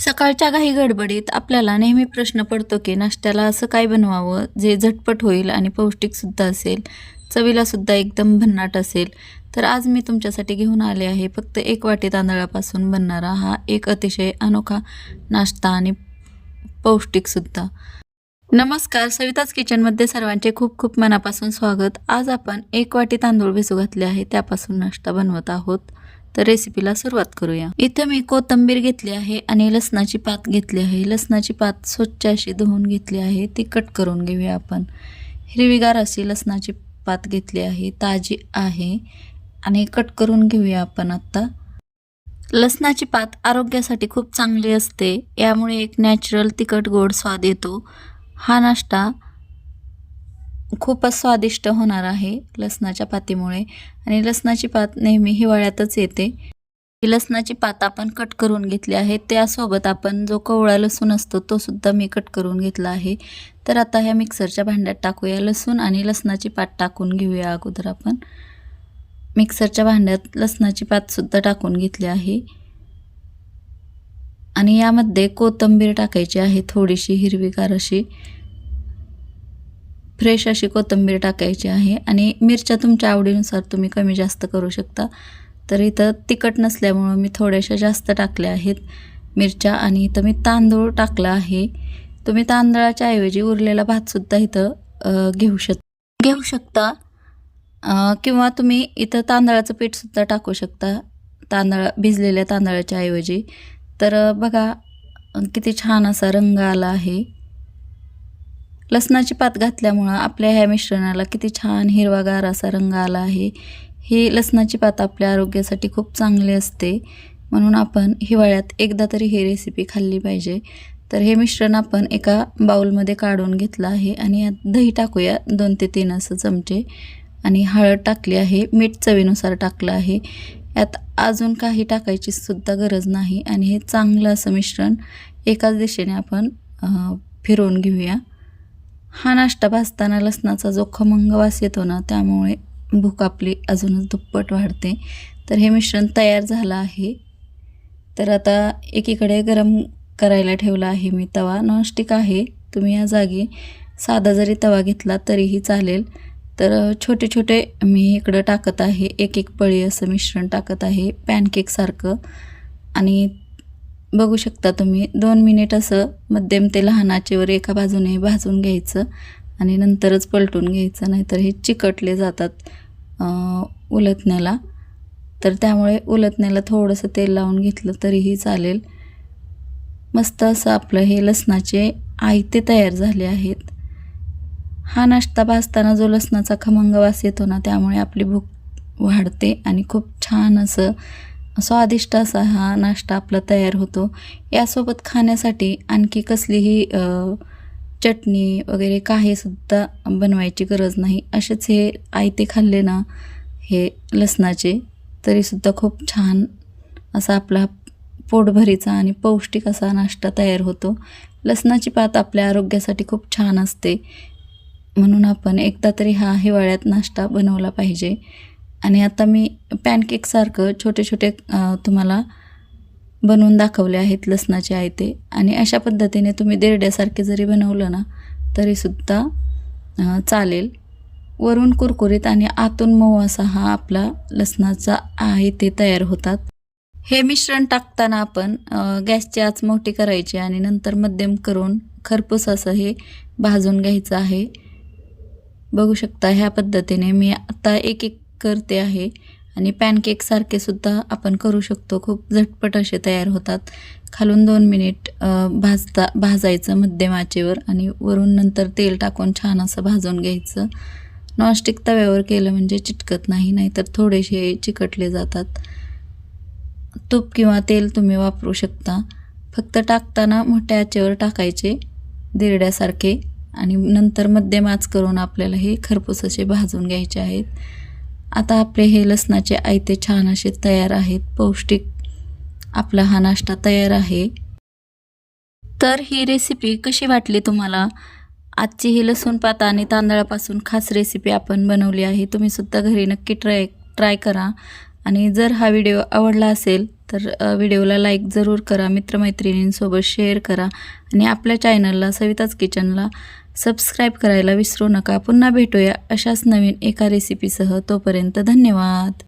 सकाळच्या घाई गडबडीत आपल्याला नेहमी प्रश्न पडतो की नाश्त्याला असं काय बनवावं? जे झटपट होईल आणि पौष्टिकसुद्धा असेल चवीलासुद्धा एकदम भन्नाट असेल. तर आज मी तुमच्यासाठी घेऊन आले आहे फक्त एक वाटी तांदळापासून बनणारा हा एक अतिशय अनोखा नाश्ता आणि पौष्टिकसुद्धा नमस्कार सविताच किचनमध्ये सर्वांचे खूप खूप मनापासून स्वागत. आज आपण एक वाटी तांदूळ भिजू घातले आहे त्यापासून नाश्ता बनवत आहोत. तर रेसिपीला सुरुवात करूया. इथं मी कोथिंबीर घेतली आहे आणि लसणाची पात घेतली आहे. लसणाची पात स्वच्छ अशी धुवून घेतली आहे. ती कट करून घेऊया आपण. हिरवीगार अशी लसणाची पात घेतली आहे. ताजी आहे. आणि कट करून घेऊया आपण आत्ता लसणाची पात आरोग्यासाठी खूप चांगली असते. यामुळे एक नॅचरल तिखट गोड स्वाद येतो. हा नाश्ता खूपच स्वादिष्ट होणार आहे लसणाच्या पातीमुळे. आणि लसणाची पात नेहमी हिवाळ्यातच येते. लसणाची पात आपण कट करून घेतली आहे. त्यासोबत आपण जो कवळा लसूण असतो तो सुद्धा मी कट करून घेतला आहे. तर आता ह्या मिक्सरच्या भांड्यात टाकूया लसूण आणि लसणाची पात टाकून घेऊया अगोदर आपण. मिक्सरच्या भांड्यात लसणाची पातसुद्धा टाकून घेतली आहे. आणि यामध्ये कोथिंबीर टाकायची आहे थोडीशी हिरवीगार अशी. फ्रेश अशी कोथिंबीर टाकायची आहे आणि मिरच्या तुमच्या आवडीनुसार तुम्ही कमी जास्त करू शकता. तर इथं तिखट नसल्यामुळं मी थोड्याशा जास्त टाकल्या आहेत. मिरच्या आणि इथं मी तांदूळ टाकला आहे. तुम्ही तांदळाच्या ऐवजी उरलेला भातसुद्धा इथं घेऊ शक घेऊ शकता. किंवा तुम्ही इथं तांदळाचं पीठसुद्धा टाकू शकता तांदळा भिजलेल्या तांदळाच्या ऐवजी. तर बघा किती छान असा रंग आला आहे. लसणाची पात घातल्यामुळं आपल्या ह्या मिश्रणाला किती छान हिरवागार असा रंग आला आहे. ही लसणाची पात आपल्या आरोग्यासाठी खूप चांगली असते. म्हणून आपण हिवाळ्यात एकदा तरी ही रेसिपी खाल्ली पाहिजे. तर हे मिश्रण आपण एका बाउलमध्ये काढून घेतलं आहे आणि यात दही टाकूया दोन ते तीन असं चमचे. आणि हळद टाकली आहे मीठ चवीनुसार टाकलं आहे. यात अजून काही टाकायची सुद्धा गरज नाही आणि हे चांगलं असं मिश्रण एकाच दिशेने आपण फिरवून घेऊया. हा नाश्ता भाजताना लसणाचा जो खमंग वास येतो ना त्यामुळे भूक आपली अजूनच दुप्पट वाढते. तर हे मिश्रण तयार झालं आहे. तर आता एकीकडे गरम करायला ठेवला आहे मी तवा. नॉनस्टिक आहे. तुम्ही या जागी साधा जरी तवा घेतला तरीही चालेल. तर छोटे छोटे मी इकडं टाकत आहे. एक एक पळी असं मिश्रण टाकत आहे. पॅनकेकसारखं आणि बघू शकता तुम्ही. दोन मिनिट असं मध्यम ते लहान आचेवर एका बाजूने भाजून घ्यायचं आणि नंतरच पलटून घ्यायचं नाहीतर हे चिकटले जातात उलथण्याला. उलटण्याला तर त्यामुळे उलटण्याला थोडंसं तेल लावून घेतलं तरीही चालेल. मस्त असं आपलं हे लसणाचे आयते तयार झाले आहेत. हा नाश्ता भाजताना जो लसणाचा खमंग वास येतो ना त्यामुळे आपली भूक वाढते आणि खूप छान असं स्वादिष्ट असा हा नाश्ता आपला तयार होतो. यासोबत खाण्यासाठी आणखी कसलीही चटणी वगैरे काहीसुद्धा बनवायची गरज नाही. असेच हे आयते खाल्ले ना हे लसणाचे तरीसुद्धा खूप छान असा आपला पोटभरीचा आणि पौष्टिक असा नाश्ता तयार होतो. लसणाची पात आपल्या आरोग्यासाठी खूप छान असते. म्हणून आपण एकदा तरी हा हिवाळ्यात नाश्ता बनवला पाहिजे. आणि आता मी पॅनकेकसारखं छोटे छोटे तुम्हाला बनवून दाखवले आहेत लसणाचे आयते आणि अशा पद्धतीने तुम्ही देरड्यासारखे जरी बनवलं ना तरीसुद्धा चालेल. वरून कुरकुरीत आणि आतून मऊ असा हा आपला लसणाचा आहे ते तयार होतात. हे मिश्रण टाकताना आपण गॅसची आच मोठी करायची आणि नंतर मध्यम करून खरपूस असं हे भाजून घ्यायचं आहे. बघू शकता ह्या पद्धतीने मी आता एक एक करते आहे. आणि पॅनकेकसारखे सुद्धा आपण करू शकतो. खूप झटपट असे तयार होतात. खालून दोन मिनिट भाजता भाजायचं मध्यम आचेवर आणि वरून नंतर तेल टाकून छान असं भाजून घ्यायचं. नॉनस्टिक तव्यावर केलं म्हणजे चिटकत नाही नाहीतर थोडेसे चिकटले जातात. तूप किंवा तेल तुम्ही वापरू शकता. फक्त टाकताना मोठ्या आचेवर टाकायचे दिरड्यासारखे आणि नंतर मध्यम आच करून आपल्याला हे खरपूस असे भाजून घ्यायचे आहेत. आता आपले हे लसणाचे आयते छान असे तयार आहेत. पौष्टिक आपला हा नाश्ता तयार आहे. तर ही रेसिपी कशी वाटली तुम्हाला? आजची ही लसूण पाता आणि तांदळापासून खास रेसिपी आपण बनवली आहे. तुम्ही सुद्धा घरी नक्की ट्राय ट्राय करा. आणि जर हा व्हिडिओ आवडला असेल तर व्हिडिओला लाईक जरूर करा. मित्रमैत्रिणींसोबत शेअर करा. आणि आपल्या चॅनलला सविताच किचनला सबस्क्राईब करायला विसरू नका. पुन्हा भेटूया अशाच नवीन एका रेसिपीसह तोपर्यंत धन्यवाद.